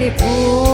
ให้พบ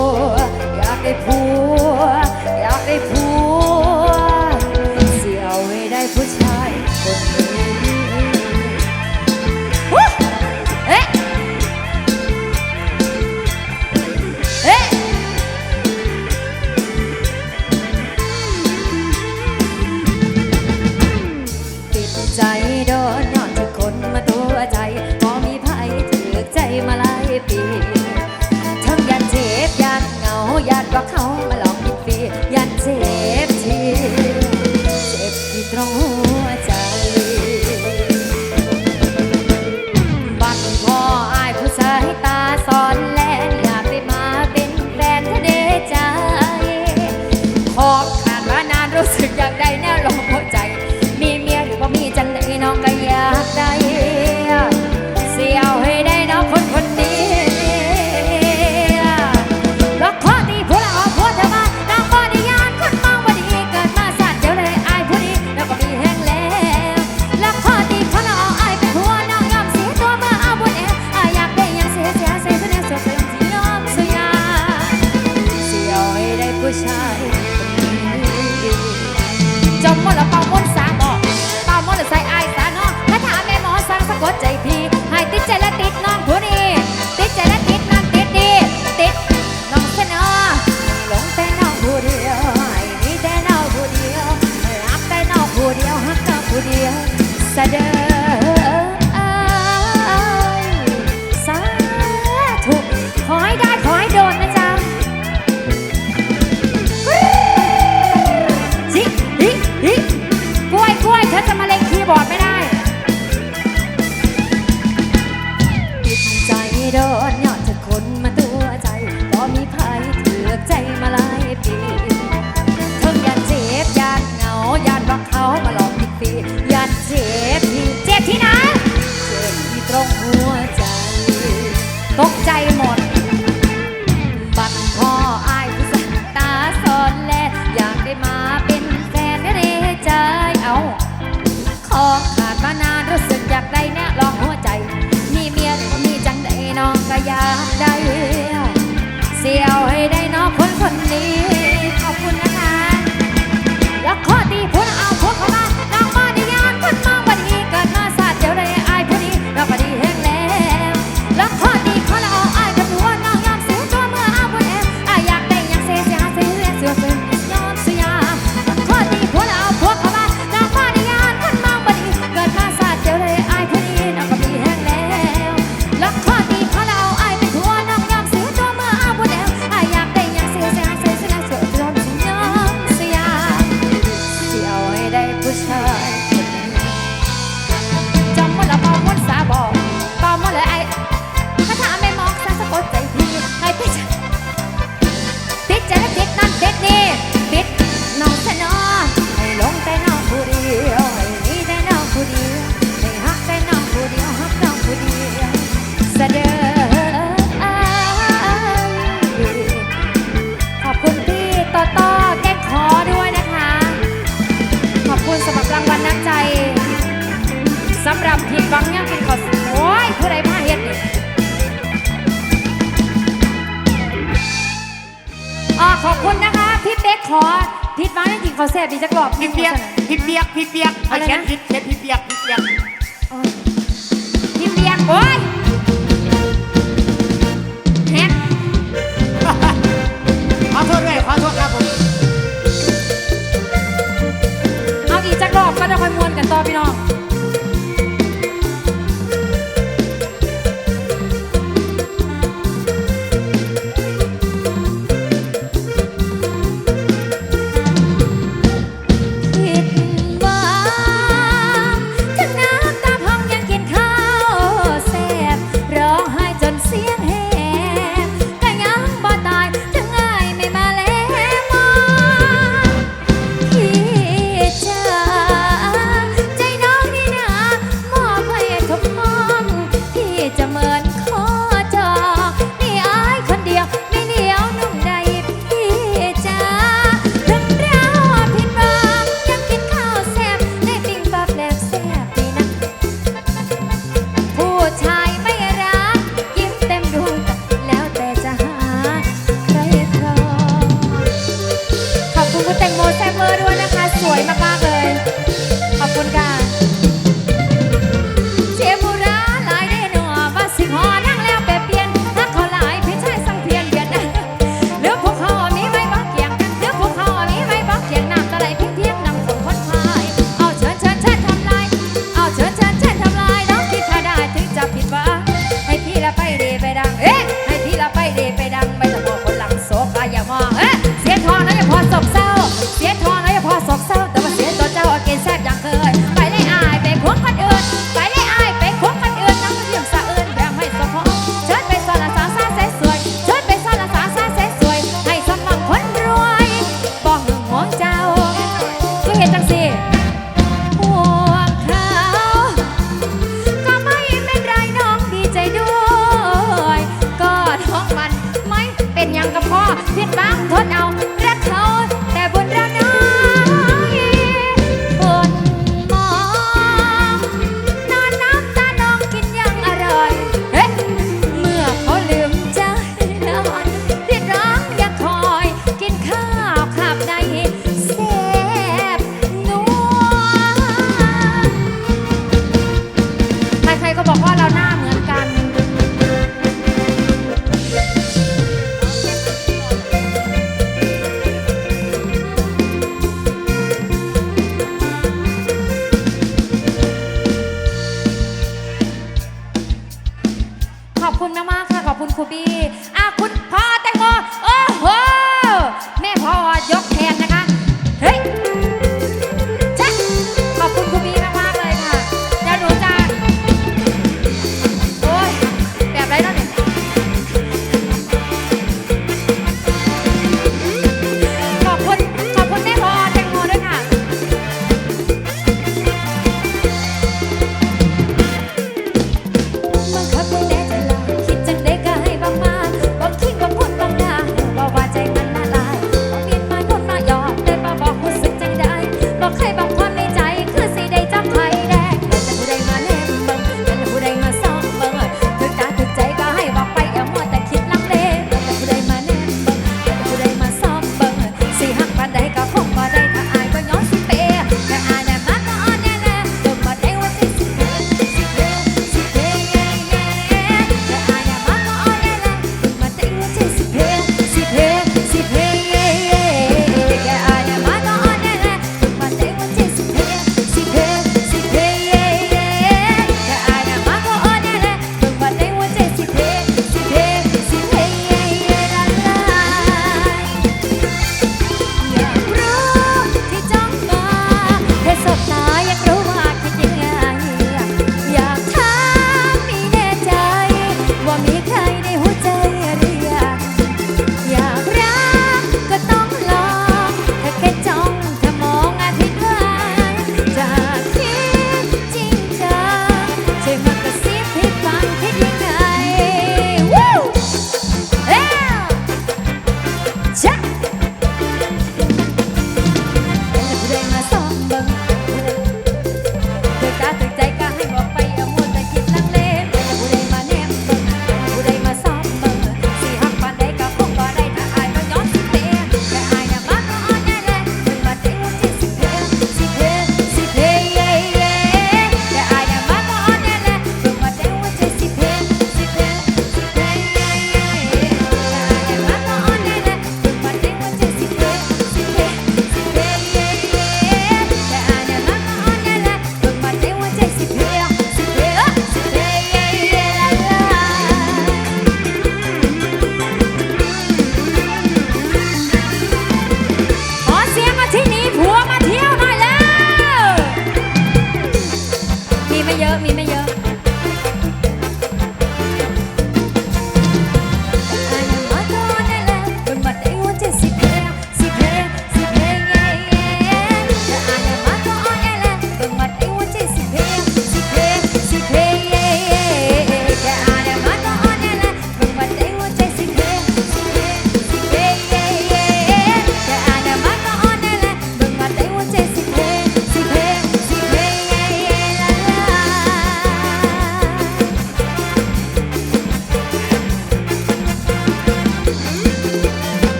ขอบคุณนะคะพี่เป๊กขอพิดมาให้กินขาวแซ่บดีจักรอบพี่เปียกพี่เปียกพี่เปียกอะไรนพี่เปียกพี่เปียกพี่เปียกพี่เปียกโอ้ยแฮกขอโทษด้วยขอโทษครับผมเอาอีกจักรอบก็จะค่อยมวนกันต่อพี่น้อง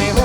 ด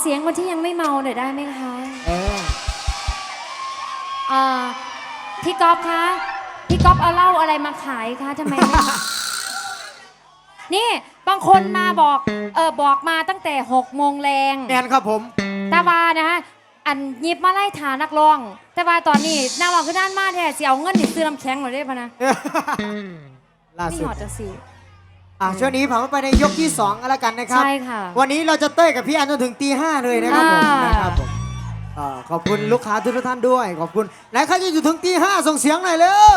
เสียงคนที่ยังไม่เมาหน่อยได้ไหมคะเออเอ่อพี่ก๊อฟคะพี่ก๊อฟเอาเหล้าอะไรมาขายคะทำไมไม่ นี่บางคนมาบอกเออบอกมาตั้งแต่หกโมงแรงแมนครับผมตาบานะฮะอันหยิบมาไล่ฐานนักร้อง แต่ว่าตอนนี้นักร้องคือด้านมาแท้เสียเอาเงินนี่ซื้อน้ำแข็งหน่อยได้ปะนะล่านี่สุดหอดจะสิ อะช่วงนี้ผมไปในยกที่2กันแล้วกันนะครับ ใช่ค่ะ วันนี้เราจะเต้ยกับพี่อันจนถึงตีห้าเลยนะครับผมอ่าน นะครับผมอ่าขอบคุณลูกค้าทุกท่านด้วย ขอบคุณและใครจะอยู่ถึงตีห้าส่งเสียงหน่อยเร็ว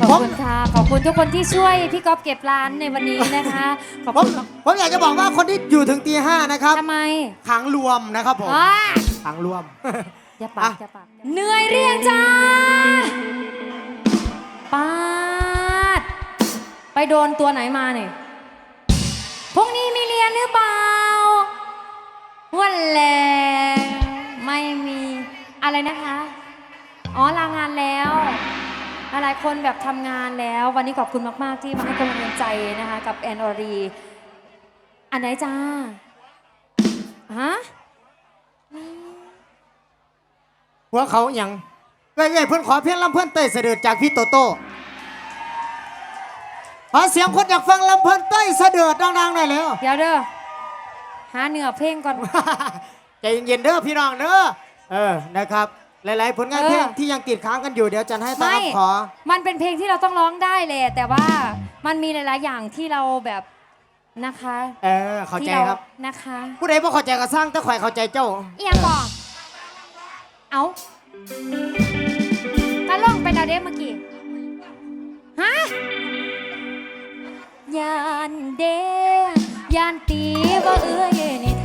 ขอบคุณค่ะ ขอบคุณทุกคนที่ช่วยพี่ก๊อฟเก็บร้านในวันนี้นะคะ ขอบผมคุณมากผมอยากจะบอกว่าคนที่อยู่ถึงตีห้านะครับทำไมขังรวมนะครับผมอ่าขังรวม อย่าปากอะ อย่าปากเหนื่อยเรียงจ้าปาด ไปโดนตัวไหนมาเนี่ยพรุ่งนี้มีเรียนหรือเปล่าวันแลไม่มีอะไรนะคะ อ๋อลางานแล้วหลายคนแบบทำงานแล้ว วันนี้ขอบคุณมาก ๆ ที่มาให้กำลังใจนะคะ กับแอนอรีอันไหนจ้าฮะหัวเขาอย่างเอ้ยๆเพื่อนขอเพียงลำเพื่อนเตยเสด็จจากพี่โตโต้ ขอเสียงคนอยากฟังลำเพื่อนเต้ยเสด็จดังๆหน่อยเร็ว เดี๋ยวเด้อหาเนื้อเพลงก่อน ใจเย็นๆเด้อพี่น้องเด้อเออนะครับ หลายๆผลงานเออ เพลงที่ยังติดค้างกันอยู่เดี๋ยวจันให้ตาไม่มขอ มันเป็นเพลงที่เราต้องร้องได้เลย แต่ว่ามันมีหลาย ๆ อย่างที่เราแบบนะคะเออเข้าที่ใจเราครับ นะคะผู้ใดบ่เข้าใจก็สร้างแต่ข่อยเข้าใจเจ้า เอียงบอกเอาตาล่องไปดาวเด้เมื่อกี้ฮะ ยานเดยานตีว่าเอ้ยนี่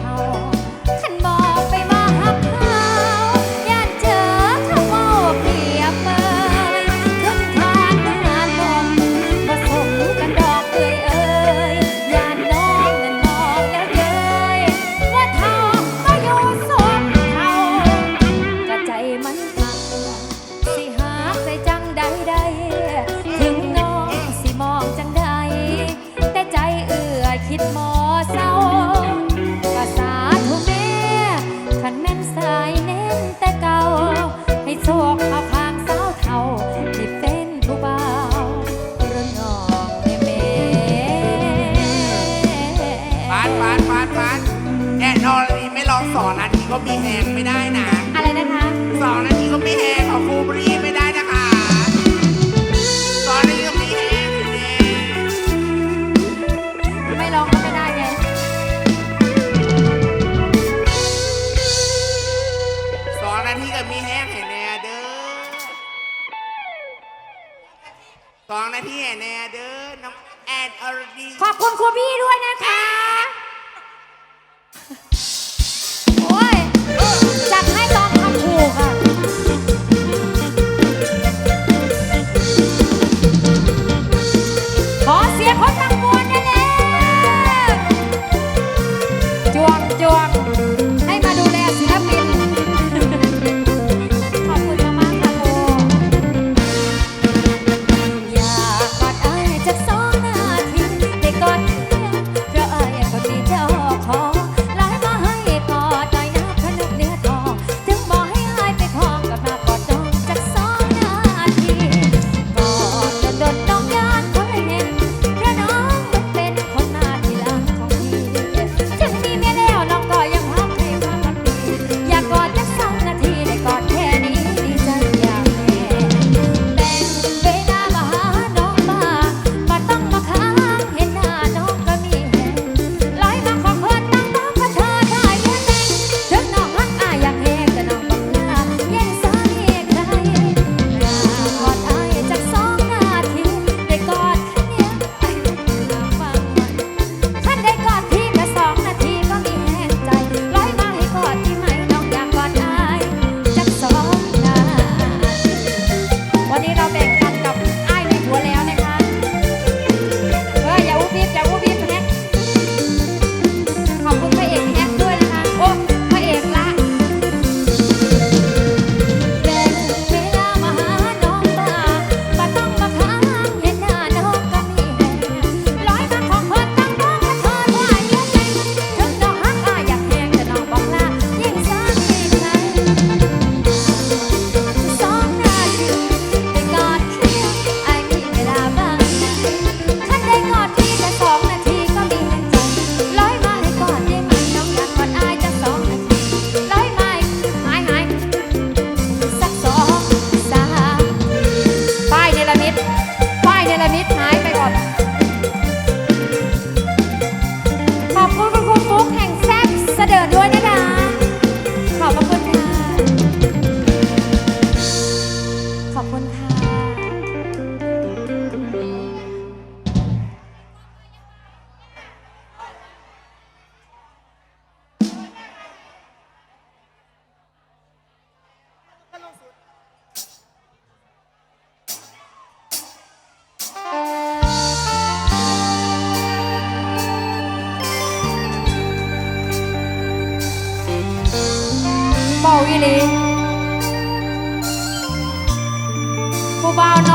องสอนนาทีก็มีแหงไม่ได้นะอะไรนะคะ สองนาทีก็มีแหงของครูบรีไม่ได้นะคะสองนาทีก็มีแหงอยู่เนี่ยไม่ร้องก็ไม่ได้ไงสองนาทีก็มีแหงเห็นแน่เด้อสองนาทีเห็นแน่เด้อน้องแอนอรดี ขอบคุณครูพี่ด้วยนะ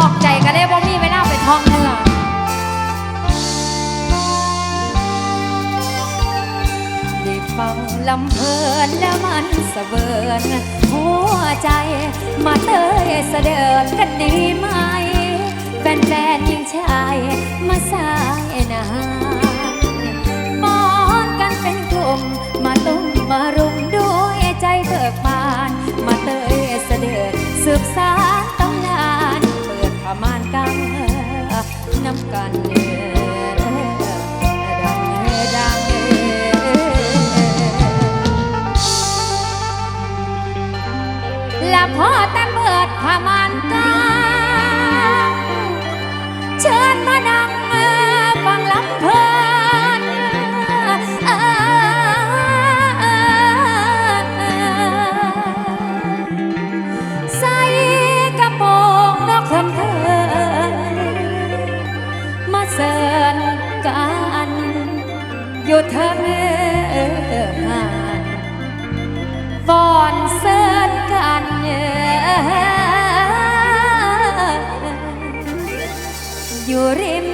อกใจก็เลยบ่มีเวลาไปท่องเนื้อได้ฟังลำเพลินแล้วมันสะเบินหัวใจมาเตยเสดินกันดีไหม แฟนๆยิ่งชายมาสายนาฟ้อนกันเป็นกลุ่มมาตุ้มมารุมด้วยใจเบิกบาน มาเตยเสด็จสืบสารตำน น้ำกันพ่อดังดังและพอแต่เบิดผามันกัง อยู่เทิงหานฟอนเสิร์นกันอยู่ริม